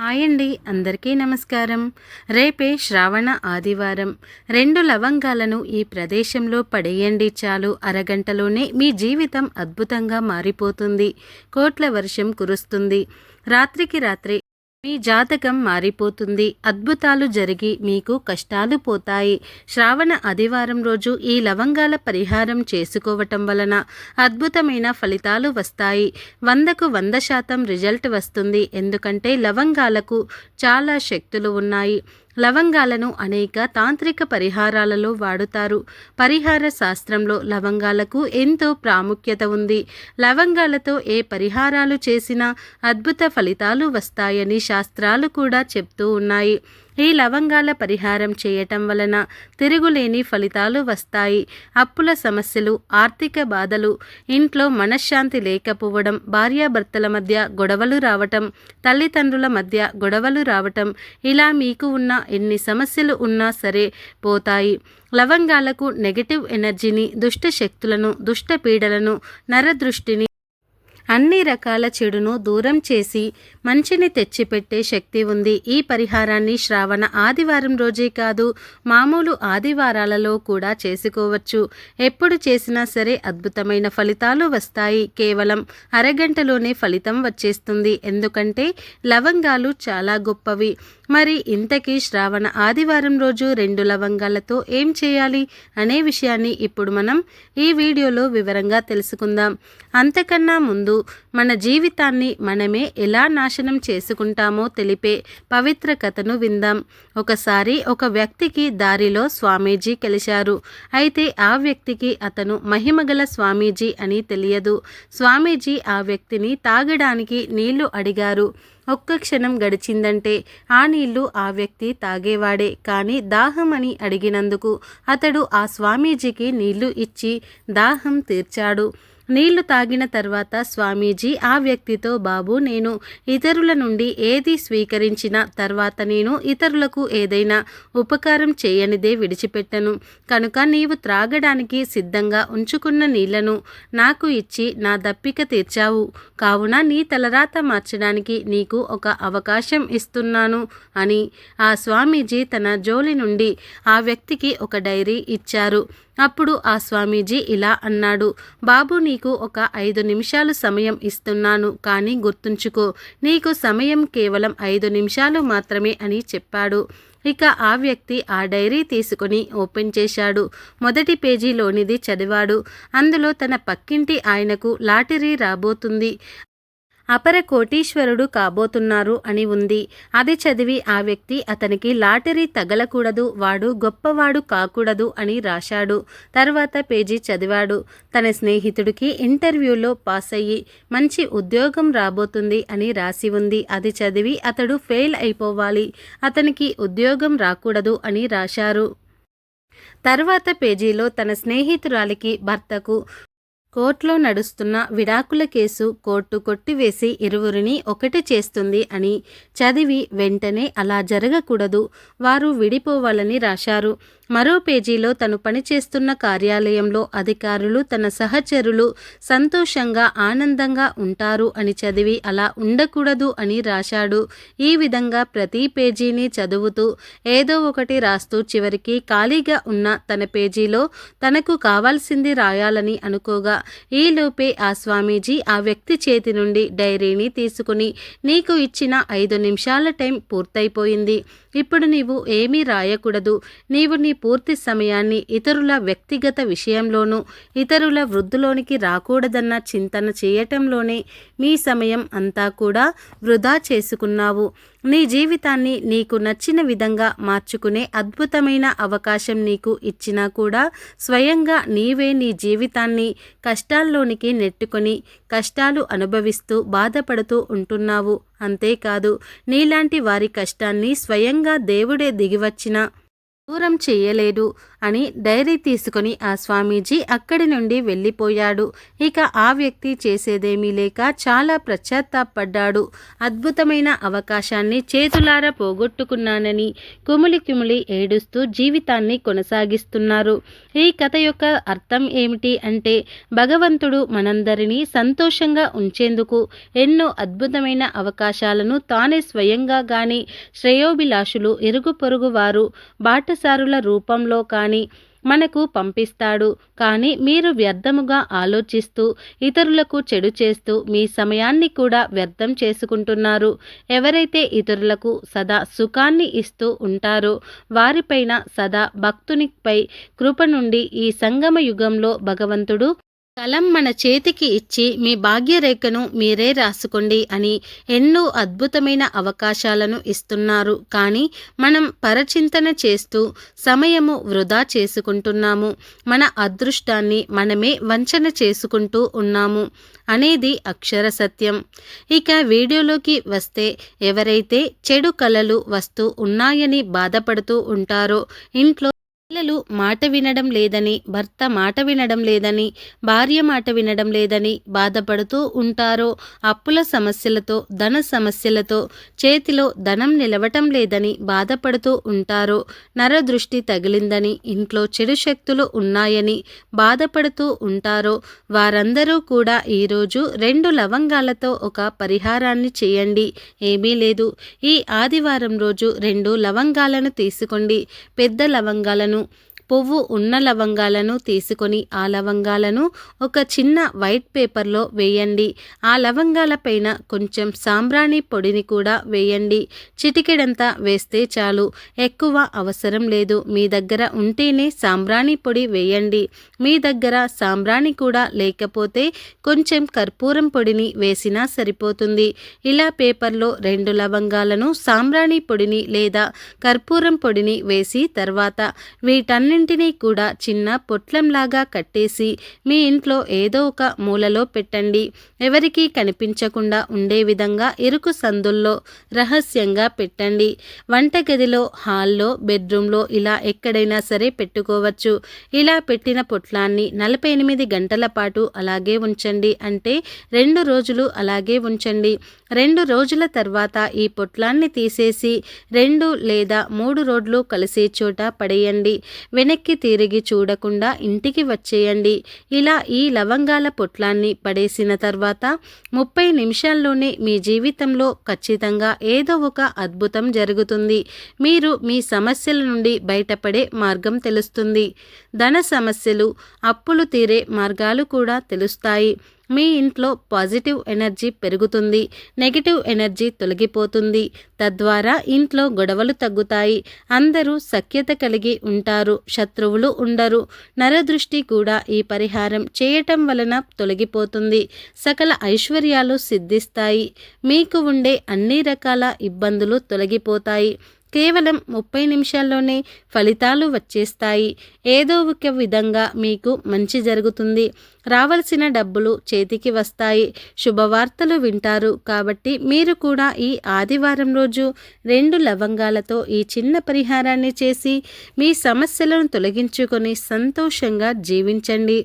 Hi అండి అందరికీ నమస్కారం. రేపే శ్రావణ ఆదివారం. రెండు లవంగాలను ఈ ప్రదేశంలో పడేయండి చాలు. అరగంటలోనే మీ జీవితం అద్భుతంగా మారిపోతుంది. కోట్ల వర్షం కురుస్తుంది. రాత్రికి రాత్రి మీ జాతకం మారిపోతుంది. అద్భుతాలు జరిగి మీకు కష్టాలు పోతాయి. శ్రావణ ఆదివారం రోజు ఈ లవంగాల పరిహారం చేసుకోవటం వలన అద్భుతమైన ఫలితాలు వస్తాయి. వందకు వంద శాతం రిజల్ట్ వస్తుంది. ఎందుకంటే లవంగాలకు చాలా శక్తులు ఉన్నాయి. లవంగాలను అనేక తాంత్రిక పరిహారాలలో వాడుతారు. పరిహార శాస్త్రంలో లవంగాలకు ఎంతో ప్రాముఖ్యత ఉంది. లవంగాలతో ఏ పరిహారాలు చేసినా అద్భుత ఫలితాలు వస్తాయని శాస్త్రాలు కూడా చెప్తూ ఉన్నాయి. ఈ లవంగాల పరిహారం చేయటం వలన తిరుగులేని ఫలితాలు వస్తాయి. అప్పుల సమస్యలు ఆర్థిక బాధలు ఇంట్లో మనశ్శాంతి లేకపోవడం భార్యాభర్తల మధ్య గొడవలు రావటం తల్లిదండ్రుల మధ్య గొడవలు రావటం ఇలా మీకు ఉన్న ఎన్ని సమస్యలు ఉన్నా సరే పోతాయి. లవంగాలకు నెగటివ్ ఎనర్జీని దుష్ట శక్తులను దుష్ట పీడలను నరదృష్టిని అన్ని రకాల చెడును దూరం చేసి మంచిని తెచ్చిపెట్టే శక్తి ఉంది. ఈ పరిహారాన్ని శ్రావణ ఆదివారం రోజే కాదు మామూలు ఆదివారాలలో కూడా చేసుకోవచ్చు. ఎప్పుడు చేసినా సరే అద్భుతమైన ఫలితాలు వస్తాయి. కేవలం అరగంటలోనే ఫలితం వచ్చేస్తుంది. ఎందుకంటే లవంగాలు చాలా గొప్పవి. మరి ఇంతకీ శ్రావణ ఆదివారం రోజు రెండు లవంగాలతో ఏం చేయాలి అనే విషయాన్ని ఇప్పుడు మనం ఈ వీడియోలో వివరంగా తెలుసుకుందాం. అంతకన్నా ముందు మన జీవితాన్ని మనమే ఎలా నాశనం చేసుకుంటామో తెలిపే పవిత్ర కథను విందాం. ఒకసారి ఒక వ్యక్తికి దారిలో స్వామీజీ కలిశారు. అయితే ఆ వ్యక్తికి అతను మహిమగల స్వామీజీ అని తెలియదు. స్వామీజీ ఆ వ్యక్తిని తాగడానికి నీళ్ళు అడిగారు. ఒక్క క్షణం గడిచిందంటే ఆ నీళ్ళు ఆ వ్యక్తి తాగేవాడే. కానీ దాహం అని అడిగినందుకు అతడు ఆ స్వామీజీకి నీళ్ళు ఇచ్చి దాహం తీర్చాడు. నీళ్ళు తాగిన తర్వాత స్వామీజీ ఆ వ్యక్తితో బాబు నేను ఇతరుల నుండి ఏది స్వీకరించిన తర్వాత నేను ఇతరులకు ఏదైనా ఉపకారం చేయనిదే విడిచిపెట్టను. కనుక నీవు త్రాగడానికి సిద్ధంగా ఉంచుకున్న నీళ్ళను నాకు ఇచ్చి నా దప్పిక తీర్చావు. కావున నీ తలరాత మార్చడానికి నీకు ఒక అవకాశం ఇస్తున్నాను అని ఆ స్వామీజీ తన జోలి నుండి ఆ వ్యక్తికి ఒక డైరీ ఇచ్చారు. అప్పుడు ఆ స్వామీజీ ఇలా అన్నాడు బాబు నీకు ఒక ఐదు నిమిషాలు సమయం ఇస్తున్నాను కానీ గుర్తుంచుకో నీకు సమయం కేవలం ఐదు నిమిషాలు మాత్రమే అని చెప్పాడు. ఇక ఆ వ్యక్తి ఆ డైరీ తీసుకుని ఓపెన్ చేశాడు. మొదటి పేజీలోనిది చదివాడు. అందులో తన పక్కింటి ఆయనకు లాటరీ రాబోతుంది. అపర కోటీశ్వరుడు కాబోతున్నారు అని ఉంది. అది చదివి ఆ వ్యక్తి అతనికి లాటరీ తగలకూడదు వాడు గొప్పవాడు కాకూడదు అని రాశాడు. తర్వాత పేజీ చదివాడు. తన స్నేహితుడికి ఇంటర్వ్యూలో పాస్ అయ్యి మంచి ఉద్యోగం రాబోతుంది అని రాసి ఉంది. అది చదివి అతడు ఫెయిల్ అయిపోవాలి. అతనికి ఉద్యోగం రాకూడదు అని రాశారు. తర్వాత పేజీలో తన స్నేహితురాలికి భర్తకు కోర్టులో నడుస్తున్న విడాకుల కేసు కోర్టు కొట్టివేసి ఇరువురిని ఒకటి చేస్తుంది అని చదివి వెంటనే అలా జరగకూడదు. వారు విడిపోవాలని రాశారు. మరో పేజీలో తను పనిచేస్తున్న కార్యాలయంలో అధికారులు తన సహచరులు సంతోషంగా ఆనందంగా ఉంటారు అని చదివి అలా ఉండకూడదు అని రాశాడు. ఈ విధంగా ప్రతి పేజీని చదువుతూ ఏదో ఒకటి రాస్తూ చివరికి ఖాళీగా ఉన్న తన పేజీలో తనకు కావాల్సింది రాయాలని అనుకోగా ఈలోపే ఆ స్వామీజీ ఆ వ్యక్తి చేతి నుండి డైరీని తీసుకుని నీకు ఇచ్చిన ఐదు నిమిషాల టైం పూర్తయిపోయింది. ఇప్పుడు నీవు ఏమీ రాయకూడదు. నీవు నీ పూర్తి సమయాన్ని ఇతరుల వ్యక్తిగత విషయంలోనూ ఇతరుల వృద్ధులోనికి రాకూడదన్న చింతన చేయటంలోనే మీ సమయం అంతా కూడా వృధా చేసుకున్నావు. నీ జీవితాన్ని నీకు నచ్చిన విధంగా మార్చుకునే అద్భుతమైన అవకాశం నీకు ఇచ్చినా కూడా స్వయంగా నీవే నీ జీవితాన్ని కష్టాల్లోనికి నెట్టుకొని కష్టాలు అనుభవిస్తూ బాధపడుతూ ఉంటున్నావు. అంతేకాదు నీలాంటి వారి కష్టాన్ని స్వయంగా దేవుడే దిగివచ్చిన దూరం చేయలేదు అని డైరీ తీసుకుని ఆ స్వామీజీ అక్కడి నుండి వెళ్ళిపోయాడు. ఇక ఆ వ్యక్తి చేసేదేమీ లేక చాలా ప్రత్యాత్తాపడ్డాడు అద్భుతమైన అవకాశాన్ని చేతులారా పోగొట్టుకున్నానని కుమిలి కుమిలి ఏడుస్తూ జీవితాన్ని కొనసాగిస్తున్నారు. ఈ కథ యొక్క అర్థం ఏమిటి అంటే భగవంతుడు మనందరినీ సంతోషంగా ఉంచేందుకు ఎన్నో అద్భుతమైన అవకాశాలను తానే స్వయంగా గాని శ్రేయోభిలాషులు ఇరుగు పొరుగు వారు బాట బాటసారుల రూపంలో కానీ మనకు పంపిస్తాడు. కానీ మీరు వ్యర్థముగా ఆలోచిస్తూ ఇతరులకు చెడు చేస్తూ మీ సమయాన్ని కూడా వ్యర్థం చేసుకుంటున్నారు. ఎవరైతే ఇతరులకు సదా సుఖాన్ని ఇస్తూ ఉంటారో వారిపైన సదా భక్తునిపై కృప నుండి ఈ సంగమ యుగంలో భగవంతుడు కలం మన చేతికి ఇచ్చి మీ భాగ్యరేఖను మీరే రాసుకోండి అని ఎన్నో అద్భుతమైన అవకాశాలను ఇస్తున్నారు. కానీ మనం పరచింతన చేస్తూ సమయము వృధా చేసుకుంటున్నాము. మన అదృష్టాన్ని మనమే వంచన చేసుకుంటూ ఉన్నాము అనేది అక్షర సత్యం. ఇక వీడియోలోకి వస్తే ఎవరైతే చెడు కళలు వస్తూ ఉన్నాయని బాధపడుతూ ఉంటారో ఇంట్లో పిల్లలు మాట వినడం లేదని భర్త మాట వినడం లేదని భార్య మాట వినడం లేదని బాధపడుతూ ఉంటారో అప్పుల సమస్యలతో ధన సమస్యలతో చేతిలో ధనం నిలవటం లేదని బాధపడుతూ ఉంటారో నరదృష్టి తగిలిందని ఇంట్లో చెడు శక్తులు ఉన్నాయని బాధపడుతూ ఉంటారో వారందరూ కూడా ఈరోజు రెండు లవంగాలతో ఒక పరిహారాన్ని చేయండి. ఏమీ లేదు. ఈ ఆదివారం రోజు రెండు లవంగాలను తీసుకోండి. పెద్ద లవంగాలను పువ్వు ఉన్న లవంగాలను తీసుకొని ఆ లవంగాలను ఒక చిన్న వైట్ పేపర్లో వేయండి. ఆ లవంగాల పైన కొంచెం సాంబ్రాణి పొడిని కూడా వేయండి. చిటికెడంతా వేస్తే చాలు. ఎక్కువ అవసరం లేదు. మీ దగ్గర ఉంటేనే సాంబ్రాణి పొడి వేయండి. మీ దగ్గర సాంబ్రాణి కూడా లేకపోతే కొంచెం కర్పూరం పొడిని వేసినా సరిపోతుంది. ఇలా పేపర్లో రెండు లవంగాలను సాంబ్రాణి పొడిని లేదా కర్పూరం పొడిని వేసి తర్వాత వీటన్ని అన్నింటినీ కూడా చిన్న పొట్లంలాగా కట్టేసి మీ ఇంట్లో ఏదో ఒక మూలలో పెట్టండి. ఎవరికీ కనిపించకుండా ఉండే విధంగా ఇరుకు సందుల్లో రహస్యంగా పెట్టండి. వంటగదిలో హాల్లో బెడ్రూమ్లో ఇలా ఎక్కడైనా సరే పెట్టుకోవచ్చు. ఇలా పెట్టిన పొట్లాన్ని నలభై ఎనిమిది గంటల పాటు అలాగే ఉంచండి. అంటే రెండు రోజులు అలాగే ఉంచండి. రెండు రోజుల తర్వాత ఈ పొట్లాన్ని తీసేసి రెండు లేదా మూడు రోడ్లు కలిసే చోట పడేయండి. వెనక్కి తిరిగి చూడకుండా ఇంటికి వచ్చేయండి. ఇలా ఈ లవంగాల పొట్లాన్ని పడేసిన తర్వాత ముప్పై నిమిషాల్లోనే మీ జీవితంలో ఖచ్చితంగా ఏదో ఒక అద్భుతం జరుగుతుంది. మీరు మీ సమస్యల నుండి బయటపడే మార్గం తెలుస్తుంది. ధన సమస్యలు అప్పులు తీరే మార్గాలు కూడా తెలుస్తాయి. మీ ఇంట్లో పాజిటివ్ ఎనర్జీ పెరుగుతుంది నెగిటివ్ ఎనర్జీ తొలగిపోతుంది. తద్వారా ఇంట్లో గొడవలు తగ్గుతాయి అందరూ సఖ్యత కలిగి ఉంటారు శత్రువులు ఉండరు. నరదృష్టి కూడా ఈ పరిహారం చేయటం వలన తొలగిపోతుంది సకల ఐశ్వర్యాలు సిద్ధిస్తాయి. మీకు ఉండే అన్ని రకాల ఇబ్బందులు తొలగిపోతాయి. కేవలం ముప్పై నిమిషాల్లోనే ఫలితాలు వచ్చేస్తాయి. ఏదో ఒక విధంగా మీకు మంచి జరుగుతుంది. రావలసిన డబ్బులు చేతికి వస్తాయి. శుభవార్తలు వింటారు. కాబట్టి మీరు కూడా ఈ ఆదివారం రోజు రెండు లవంగాలతో ఈ చిన్న పరిహారాన్ని చేసి మీ సమస్యలను తొలగించుకొని సంతోషంగా జీవించండి.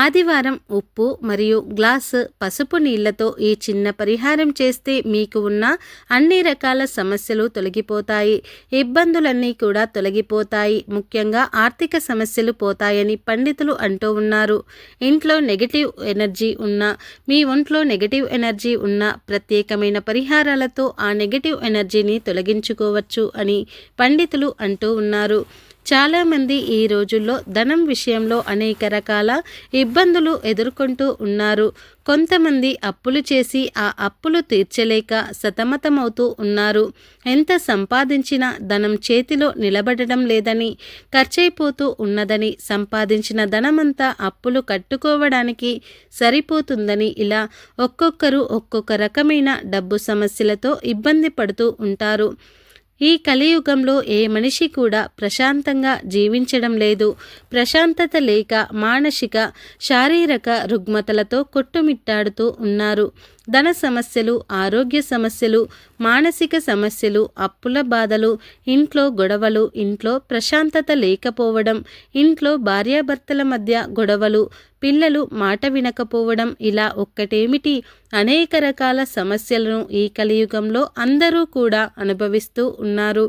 ఆదివారం ఉప్పు మరియు గ్లాసు పసుపు నీళ్ళతో ఈ చిన్న పరిహారం చేస్తే మీకు ఉన్న అన్ని రకాల సమస్యలు తొలగిపోతాయి. ఇబ్బందులన్నీ కూడా తొలగిపోతాయి. ముఖ్యంగా ఆర్థిక సమస్యలు పోతాయని పండితులు అంటూ ఉన్నారు. ఇంట్లో నెగిటివ్ ఎనర్జీ ఉన్న మీ ఒంట్లో నెగిటివ్ ఎనర్జీ ఉన్న ప్రత్యేకమైన పరిహారాలతో ఆ నెగిటివ్ ఎనర్జీని తొలగించుకోవచ్చు అని పండితులు అంటూ ఉన్నారు. చాలామంది ఈ రోజుల్లో ధనం విషయంలో అనేక రకాల ఇబ్బందులు ఎదుర్కొంటూ ఉన్నారు. కొంతమంది అప్పులు చేసి ఆ అప్పులు తీర్చలేక సతమతమవుతూ ఉన్నారు. ఎంత సంపాదించినా ధనం చేతిలో నిలబడడం లేదని ఖర్చయిపోతూ ఉన్నదని సంపాదించిన ధనమంతా అప్పులు కట్టుకోవడానికి సరిపోతుందని ఇలా ఒక్కొక్కరు ఒక్కొక్క రకమైన డబ్బు సమస్యలతో ఇబ్బంది పడుతూ ఉంటారు. ఈ కలియుగంలో ఏ మనిషి కూడా ప్రశాంతంగా జీవించడం లేదు. ప్రశాంతత లేక మానసిక శారీరక రుగ్మతలతో కొట్టుమిట్టాడుతూ ఉన్నారు. ధన సమస్యలు ఆరోగ్య సమస్యలు మానసిక సమస్యలు అప్పుల బాధలు ఇంట్లో గొడవలు ఇంట్లో ప్రశాంతత లేకపోవడం ఇంట్లో భార్యాభర్తల మధ్య గొడవలు పిల్లలు మాట వినకపోవడం ఇలా ఒక్కటేమిటి? అనేక రకాల సమస్యలను ఈ కలియుగంలో అందరూ కూడా అనుభవిస్తూ ఉన్నారు.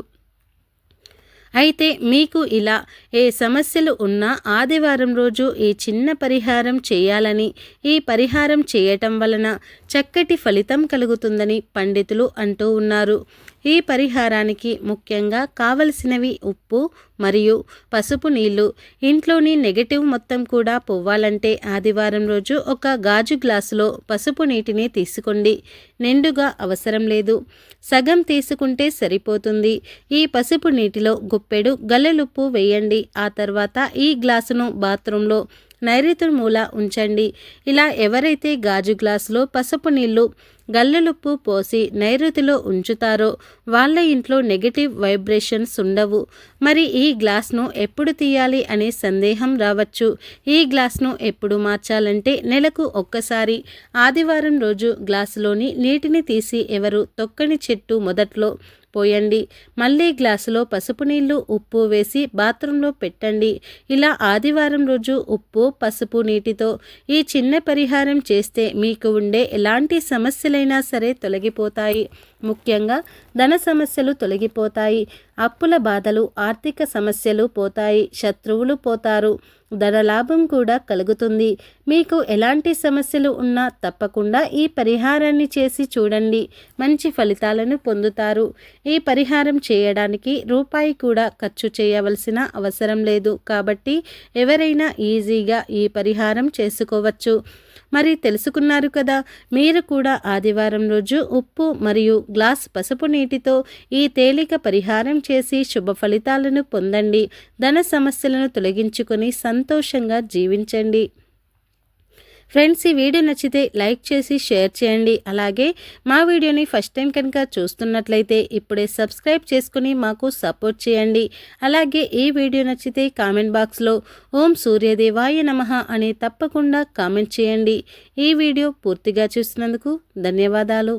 అయితే మీకు ఇలా ఏ సమస్యలు ఉన్నా ఆదివారం రోజు ఈ చిన్న పరిహారం చేయాలని ఈ పరిహారం చేయటం వలన చక్కటి ఫలితం కలుగుతుందని పండితులు అంటూ ఉన్నారు. ఈ పరిహారానికి ముఖ్యంగా కావలసినవి ఉప్పు మరియు పసుపు నీళ్ళు. ఇంట్లోని నెగటివ్ మొత్తం కూడా పోవాలంటే ఆదివారం రోజు ఒక గాజు గ్లాసులో పసుపు నీటిని తీసుకోండి. నిండుగా అవసరం లేదు. సగం తీసుకుంటే సరిపోతుంది. ఈ పసుపు నీటిలో గుప్పెడు గల్లెలుప్పు వేయండి. ఆ తర్వాత ఈ గ్లాసును బాత్రూంలో నైరుతి మూల ఉంచండి. ఇలా ఎవరైతే గాజు గ్లాసులో పసుపు నీళ్ళు గల్లెలుప్పు పోసి నైరుతిలో ఉంచుతారో వాళ్ళ ఇంట్లో నెగటివ్ వైబ్రేషన్స్ ఉండవు. మరి ఈ గ్లాస్ను ఎప్పుడు తీయాలి అనే సందేహం రావచ్చు. ఈ గ్లాస్ను ఎప్పుడు మార్చాలంటే నెలకు ఒక్కసారి. ఆదివారం రోజు గ్లాసులోని నీటిని తీసి ఎవరు తొక్కని చెట్టు మొదట్లో పోయండి. మళ్ళీ గ్లాసులో పసుపు నీళ్ళు ఉప్పు వేసి బాత్రూంలో పెట్టండి. ఇలా ఆదివారం రోజు ఉప్పు పసుపు నీటితో ఈ చిన్న పరిహారం చేస్తే మీకు ఉండే ఎలాంటి సమస్యలైనా సరే తొలగిపోతాయి. ముఖ్యంగా ధన సమస్యలు తొలగిపోతాయి అప్పుల బాధలు ఆర్థిక సమస్యలు పోతాయి శత్రువులు పోతారు ధనలాభం కూడా కలుగుతుంది. మీకు ఎలాంటి సమస్యలు ఉన్నా తప్పకుండా ఈ పరిహారాన్ని చేసి చూడండి మంచి ఫలితాలను పొందుతారు. ఈ పరిహారం చేయడానికి రూపాయి కూడా ఖర్చు చేయవలసిన అవసరం లేదు కాబట్టి ఎవరైనా ఈజీగా ఈ పరిహారం చేసుకోవచ్చు. మరి తెలుసుకున్నారు కదా. మీరు కూడా ఆదివారం రోజు ఉప్పు మరియు గ్లాస్ పసుపు నీటితో ఈ తేలిక పరిహారం చేసి శుభ ఫలితాలను పొందండి. ధన సమస్యలను తొలగించుకొని సంతోషంగా జీవించండి. ఫ్రెండ్స్ ఈ వీడియో నచ్చితే లైక్ చేసి షేర్ చేయండి. అలాగే మా వీడియోని ఫస్ట్ టైం కనుక చూస్తున్నట్లయితే ఇప్పుడే సబ్స్క్రైబ్ చేసుకుని మాకు సపోర్ట్ చేయండి. అలాగే ఈ వీడియో నచ్చితే కామెంట్ బాక్స్లో ఓం సూర్యదేవాయ నమ అని తప్పకుండా కామెంట్ చేయండి. ఈ వీడియో పూర్తిగా చూసినందుకు ధన్యవాదాలు.